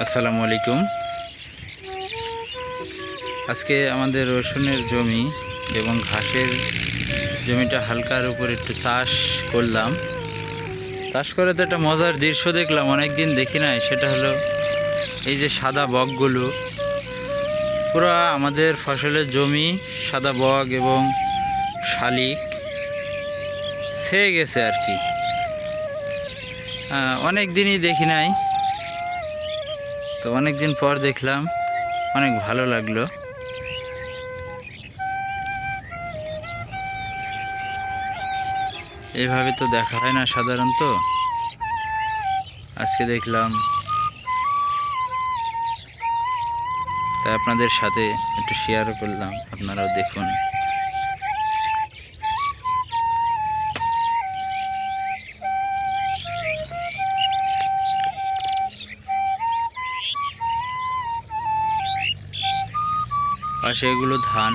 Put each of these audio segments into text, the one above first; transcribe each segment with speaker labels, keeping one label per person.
Speaker 1: আসসালামু আলাইকুম। আজকে আমাদের রসুনের জমি এবং ঘাসের জমিটা হালকার উপর একটু চাষ করলাম। চাষ করে তো একটা মজার দৃশ্য দেখলাম অনেক দিন দেখি নাই। সেটা হলো এই যে সাদা বকগুলো। পুরো আমাদের ফসলের জমি সাদা বক এবং শালিক ছেয়ে গেছে আর কি। অনেক দিনই দেখি নাই। তো অনেক দিন পর দেখলাম, অনেক ভালো লাগল। এভাবে তো দেখা হয় না সাধারণত। আজকে দেখলাম। তাই আপনাদের সাথে একটু শেয়ারও করলাম, আপনারাও দেখুন। পাশে এগুলো ধান।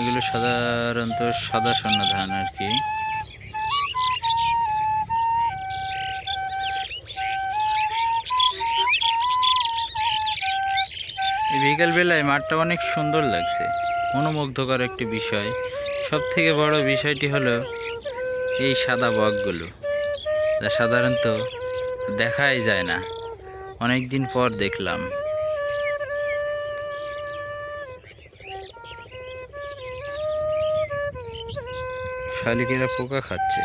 Speaker 1: এগুলো সাধারণত সাদা স্বর্ণ ধান আর কি। এই বিকাল বেলায় মাঠটা অনেক সুন্দর লাগছে। মনোমুগ্ধকর একটি বিষয়। সব থেকে বড় বিষয়টি হলো এই সাদা বকগুলো। যা সাধারণত দেখাই যায় না। অনেক দিন পর দেখলাম। শালিকেরা পোকা খাচ্ছে।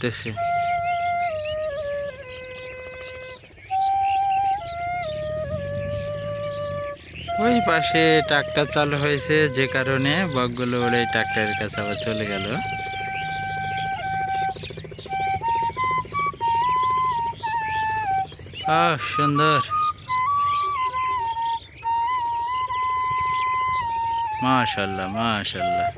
Speaker 1: উঠতেছে ওই পাশে ট্রাক্টর চালু হয়েছে, যে কারণে বকগুলো ওই ট্রাক্টরের কাছে আবার চলে গেল। আহ, সুন্দর। মাশাল্লাহ মাশাল্লাহ।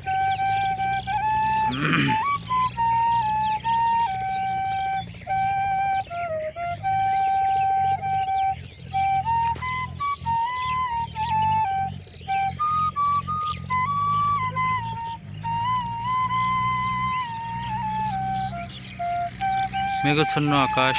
Speaker 1: মেঘাচ্ছন্ন আকাশ